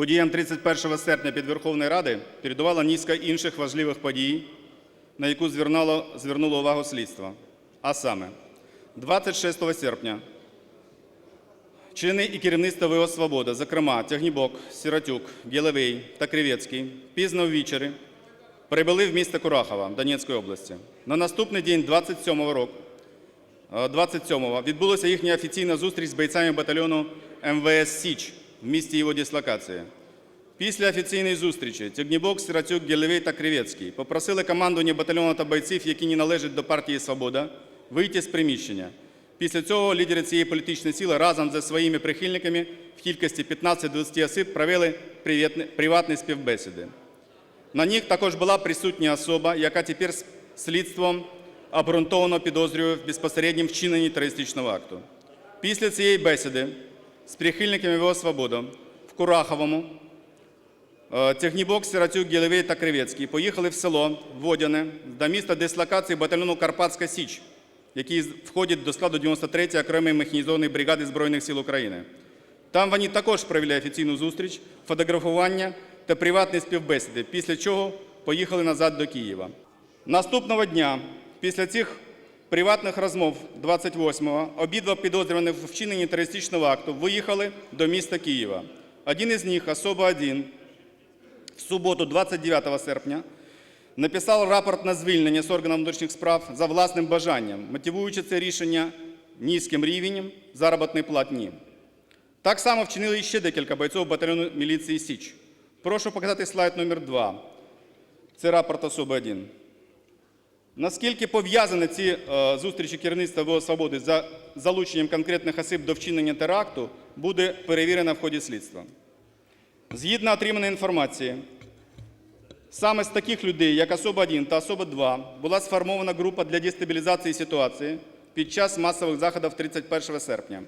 Подіям 31 серпня під Верховною Ради передувала низка інших важливих подій, на яку звернуло, звернуло увагу слідство. А саме, 26 серпня члени і керівництво ВО «Свобода», зокрема Тягнібок, Сіротюк, Гєлевей та Кривецький, пізно ввечері прибули в місто Курахова Донецької області. На наступний день, 27-го року, е, 27-го, відбулася їхня офіційна зустріч з бойцями батальйону МВС «Січ» в місті його дислокації. Після офіційної зустрічі Тягнібок, Сиротюк, Гєлевей та Кривецький попросили командування батальйону та бойців, які не належать до партії «Свобода», вийти з приміщення. Після цього лідери цієї політичної сили разом зі своїми прихильниками в кількості 15-20 осіб провели приватні співбесіди. На них також була присутня особа, яка тепер слідством обґрунтовано підозрює в безпосередньому вчиненні терористичного акту. Після цієї бесіди з прихильниками ВО «Свобода» в Кураховому е, Тягнібок, Сиротюк, Гєлевей та Кривецький поїхали в село Водяне до міста дислокації батальйону Карпатська Січ, який входить до складу 93-ї окремої механізованої бригади Збройних сил України. Там вони також провели офіційну зустріч, фотографування та приватні співбесіди, після чого поїхали назад до Києва. Наступного дня, після цих приватних розмов 28-го, обидва підозрювані в вчиненні терористичного акту виїхали до міста Києва. Один із них, особа один, в суботу, 29 серпня, написав рапорт на звільнення з органів внутрішніх справ за власним бажанням, мотивуючи це рішення низьким рівнем заробітної платні. Так само вчинили ще декілька бойців батальйону міліції Січ. Прошу показати слайд номер 2. Це рапорт особи 1. Наскільки пов'язані ці е, зустрічі керівництва ВО «Свободи» за залученням конкретних осіб до вчинення теракту, буде перевірено в ході слідства. Згідно отриманої інформації, саме з таких людей, як особа 1 та особа 2, була сформована група для дестабілізації ситуації під час масових заходів 31 серпня.